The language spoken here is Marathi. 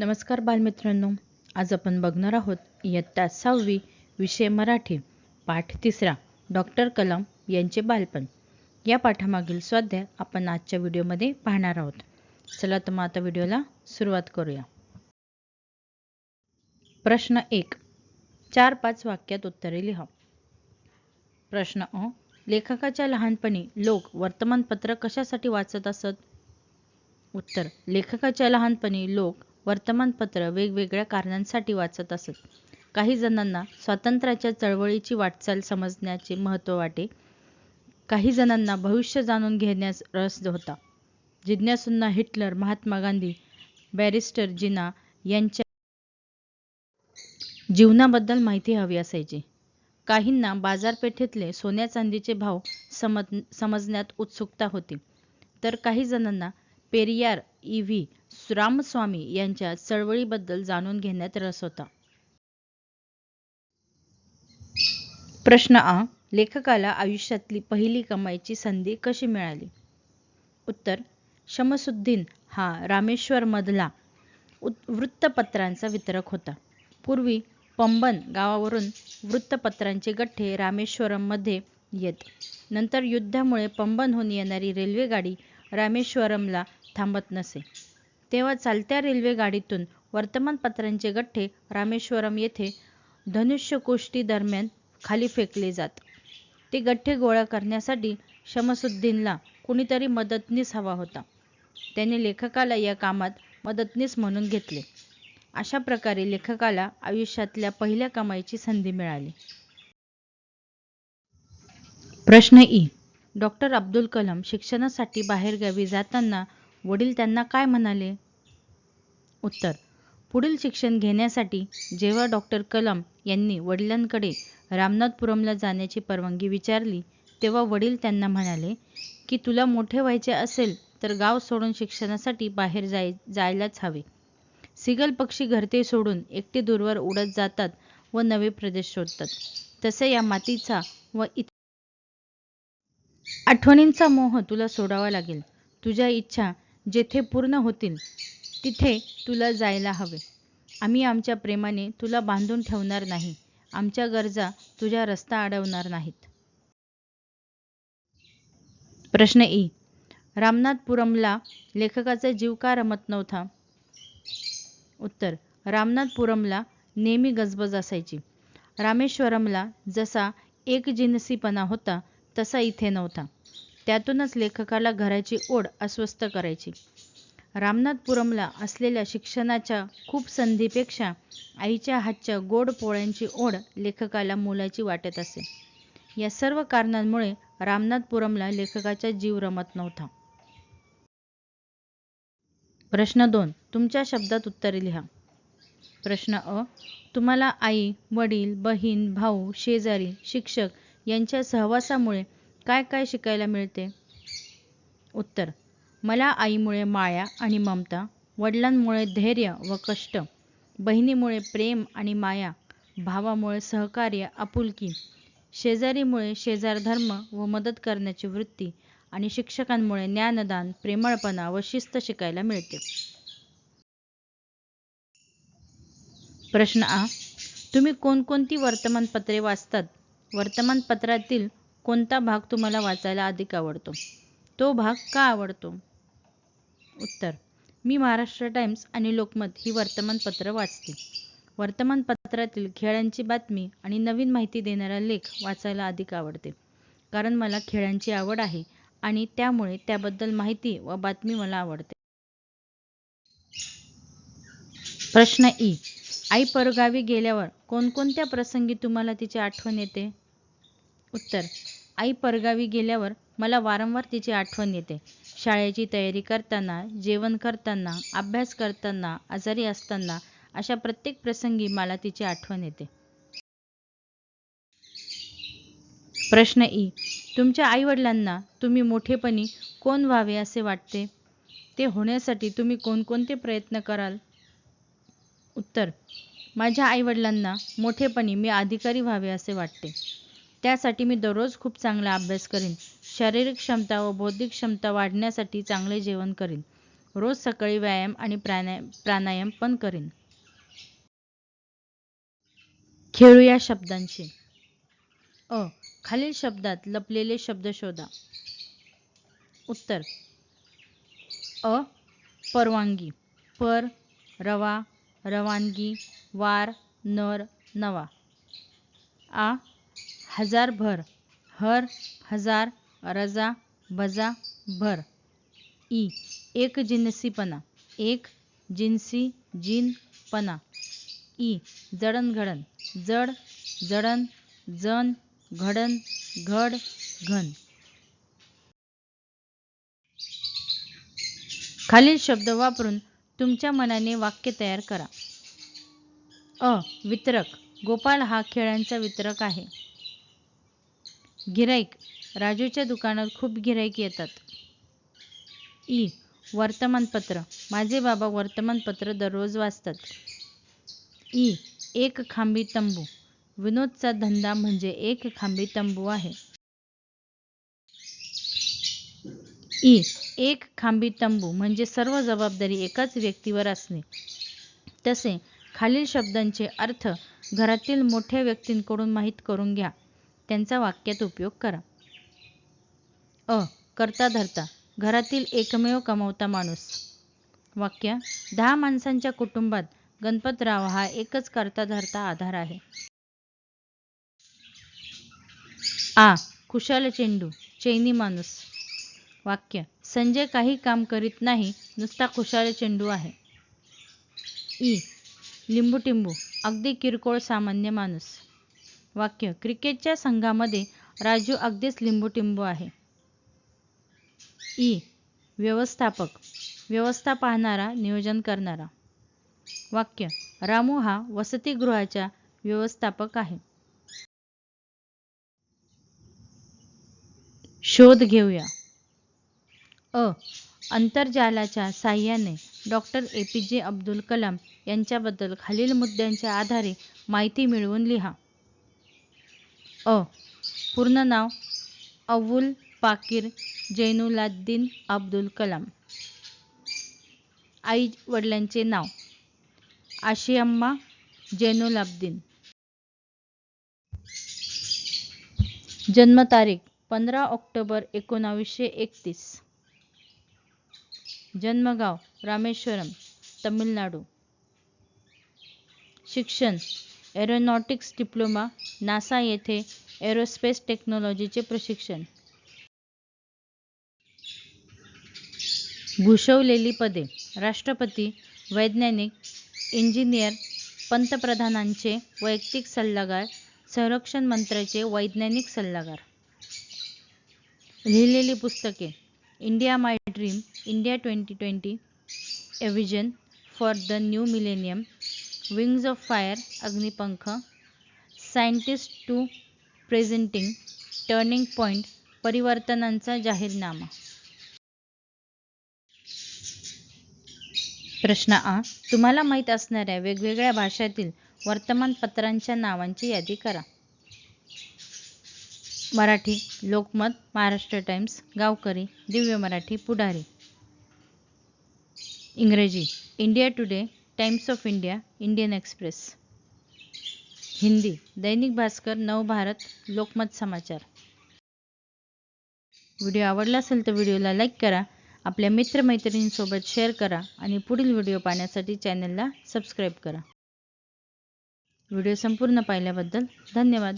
नमस्कार बालमित्रांनो आज आपण बघणार आहोत इयत्ता सहावी विषय मराठी पाठ तिसरा डॉक्टर कलाम यांचे बालपण. या पाठामागील स्वाध्याय आपण आजच्या व्हिडिओमध्ये पाहणार आहोत. चला तर मग आता व्हिडिओला सुरुवात करूया. प्रश्न एक चार पाच वाक्यात उत्तरे लिहा. प्रश्न अ लेखकाच्या लहानपणी लोक वर्तमानपत्र कशासाठी वाचत असत? उत्तर लेखकाच्या लहानपणी लोक वर्तमानपत्र वेगवेगळ्या कारणांसाठी वाचत असत. काही जणांना स्वातंत्र्याच्या चळवळीची वाटचाल समजण्याचे महत्त्व वाटे. काही जणांना भविष्य जाणून घेण्यास रस होता. जिज्ञासूंना हिटलर महात्मा गांधी बॅरिस्टर जिना यांच्या जीवनाबद्दल माहिती हवी असायची. काहींना बाजारपेठेतले सोन्या चांदीचे भाव समज समजण्यात उत्सुकता होती. तर काही जणांना पेरियार ई व्ही रामस्वामी यांच्या चळवळीबद्दल जाणून घेण्यात रस होता. प्रश्न आ. लेखकाला आयुष्यातली पहिली कमाईची संधी कशी मिळाली? उत्तर. शमसुद्दीन हा रामेश्वरमधला वृत्तपत्रांचा वितरक होता. पूर्वी पंबन गावावरून वृत्तपत्रांचे गठ्ठे रामेश्वरममध्ये येत. नंतर युद्धामुळे पंबनहून येणारी रेल्वेगाडी रामेश्वरमला थांबत नसे. तेव्हा चालत्या रेल्वेगाडीतून वर्तमानपत्रांचे गठ्ठे रामेश्वरम येथे धनुष्यकोष्टी दरम्यान खाली फेकले जात. ते गठ्ठे गोळा करण्यासाठी शमसुद्दीनला कुणीतरी मदतनीस हवा होता. त्याने लेखकाला या कामात मदतनीस म्हणून घेतले. अशा प्रकारे लेखकाला आयुष्यातल्या पहिल्या कमाईची संधी मिळाली. प्रश्न ई. डॉक्टर अब्दुल कलाम शिक्षणासाठी बाहेरगावी जाताना वडील त्यांना काय म्हणाले? उत्तर पुढील शिक्षण घेण्यासाठी जेव्हा डॉक्टर कलाम यांनी वडिलांकडे रामनाथपुरमला जाण्याची परवानगी विचारली तेव्हा वडील त्यांना म्हणाले की तुला मोठे व्हायचे असेल तर गाव सोडून शिक्षणासाठी बाहेर जाय जायलाच हवे. सिगल पक्षी घरते सोडून एकटे दूरवर उडत जातात व नवे प्रदेश शोधतात. तसे या मातीचा व आठवणींचा मोह तुला सोडावा लागेल. तुझ्या इच्छा जेथे पूर्ण होतील तिथे तुला जायला हवे. आम्ही आमच्या प्रेमाने तुला बांधून ठेवणार नाही. आमच्या गरजा तुझ्या रस्ता अडवणार नाहीत. प्रश्न ई रामनाथपुरमला लेखकाचा जीव का रमत नव्हता? उत्तर. रामनाथपुरमला नेहमी गजबज असायची. रामेश्वरमला जसा एक जिनसीपणा होता तसा इथे नव्हता. त्यातूनच लेखकाला घराची ओढ अस्वस्थ करायची. रामनाथपुरमला असलेल्या शिक्षणाच्या खूप संधीपेक्षा आईच्या हातच्या गोड पोळ्यांची ओढ लेखकाला मुलाची वाटत असे. या सर्व कारणांमुळे रामनाथपुरमला लेखकाचा जीव रमत नव्हता. प्रश्न दोन. तुमच्या शब्दात उत्तरे लिहा. प्रश्न अ. तुम्हाला आई वडील बहीण भाऊ शेजारी शिक्षक यांच्या सहवासामुळे काय काय शिकायला मिळते? उत्तर. मला आईमुळे माया आणि ममता वडिलांमुळे धैर्य व कष्ट बहिणीमुळे प्रेम आणि माया भावामुळे सहकार्य आपुलकी शेजारीमुळे शेजारधर्म व मदत करण्याची वृत्ती आणि शिक्षकांमुळे ज्ञानदान प्रेमळपणा व शिस्त शिकायला मिळते. प्रश्न आ. तुम्ही कोणकोणती वर्तमानपत्रे वाचतात? वर्तमानपत्रातील कोणता भाग तुम्हाला वाचायला अधिक आवडतो? तो भाग का आवडतो? उत्तर मी महाराष्ट्र टाइम्स आणि लोकमत ही वर्तमानपत्र वाचते. वर्तमानपत्रातील खेळांची बातमी आणि नवीन माहिती देणारा लेख वाचायला अधिक आवडते. कारण मला खेळांची आवड आहे आणि त्यामुळे त्याबद्दल माहिती व बातमी मला आवडते. प्रश्न ई आई परगावी गेल्यावर कोणकोणत्या प्रसंगी तुम्हाला तिची आठवण येते? उत्तर आई परगावी गेल्यावर मला वारंवार तिची आठवण येते. शाळेची तयारी करताना जेवण करताना अभ्यास करताना आजारी असताना अशा प्रत्येक प्रसंगी मला तिची आठवण येते. प्रश्न ई. तुमच्या आईवडिलांना तुम्ही मोठेपणी कोण व्हावे असे वाटते? ते होण्यासाठी तुम्ही कोणकोणते प्रयत्न कराल? उत्तर. माझ्या आईवडिलांना मोठेपणी मी अधिकारी व्हावे असे वाटते. त्यासाठी मी दररोज खूप चांगला अभ्यास करीन. शारीरिक क्षमता व बौद्धिक क्षमता वाढण्यासाठी चांगले जेवण करीन. रोज सकाळी व्यायाम आणि प्राणायाम प्राणायाम पण करीन. खेळूया शब्दांशी. अ. खालील शब्दात लपलेले शब्द शोधा. उत्तर. अ. परवानगी. पर रवा रवानगी वार नर नवा. आ. हजार भर हर हजार रजा बजा भर. ई एक जिन्सीपणा एक जिन्सी जिनपणा ई जडणघडण जड जडण जण घडण घड घन. खालील शब्द वापरून तुमच्या मनाने वाक्य तयार करा. अ वितरक. गोपाल हा खेळांचा वितरक आहे. गिराईक. राजूच्या दुकानात खूप गिराईक येतात. ई. वर्तमानपत्र. माझे बाबा वर्तमानपत्र दररोज वाचतात. ई. एक खांबी तंबू. विनोदचा धंदा म्हणजे एक खांबी तंबू आहे. ई. एक खांबी तंबू म्हणजे सर्व जबाबदारी एकाच व्यक्तीवर असणे. तसे खालील शब्दांचे अर्थ घरातील मोठ्या व्यक्तींकडून माहीत करून घ्या. त्यांचा वाक्यात उपयोग करा. अ करता धरता घरातील एकमेव कमवता माणूस. वाक्य दहा माणसांच्या कुटुंबात गणपतराव हा एकच करता धरता आधार आहे. आ खुशाल चेंडू चैनी माणूस. वाक्य संजय काही काम करीत नाही नुसता खुशाल चेंडू आहे. ई लिंबूटिंबू अगदी किरकोळ सामान्य माणूस. वाक्य. क्रिकेटच्या संघामध्ये राजू अगदीच लिंबूटिंबू आहे. ई. व्यवस्थापक. व्यवस्था पाहणारा नियोजन करणारा. वाक्य. रामू हा वसतिगृहाच्या व्यवस्थापक आहे. शोध घेऊया. अ. अंतर्जालाच्या साह्याने डॉक्टर ए. पी. जे. अब्दुल कलाम यांच्याबद्दल खालील मुद्द्यांच्या आधारे माहिती मिळवून लिहा. अ. पूर्ण नाव अवुल पाकीर जैनुलाद्दीन अब्दुल कलाम. आई वडिलांचे नाव आशियम्मा जैनुलाब्दीन जन्मतारीख पंधरा ऑक्टोबर एकोणावीसशे एकतीस. जन्मगाव रामेश्वरम तमिळनाडू. शिक्षण एरोनॉटिक्स डिप्लोमा नासा येथे एरोस्पेस टेक्नॉलॉजीचे प्रशिक्षण. भूषवलेली पदे राष्ट्रपती वैज्ञानिक इंजिनियर पंतप्रधानांचे वैयक्तिक सल्लागार संरक्षण मंत्र्याचे वैज्ञानिक सल्लागार. लिहिलेली पुस्तके India my dream India twenty twenty a vision for the new millennium wings of fire Agnipankh scientist to presenting turning point परिवर्तनांचा जाहीरनामा प्रश्न आ तुम्हाला माहीत असणाऱ्या वेगवेगळ्या भाषेतील वर्तमानपत्रांच्या नावांची यादी करा. मराठी लोकमत महाराष्ट्र टाइम्स गावकरी दिव्य मराठी पुढारी. इंग्रजी India Today Times of India Indian Express Hindi Dainik Bhaskar Navbharat Lokmat Samachar video आवडला असेल तर व्हिडिओला लाईक करा. आपल्या मित्रमैत्रिणींसोबत शेअर करा आणि पुढील व्हिडिओ पाहण्यासाठी चॅनलला सबस्क्राईब करा. व्हिडिओ संपूर्ण पाहिल्याबद्दल धन्यवाद.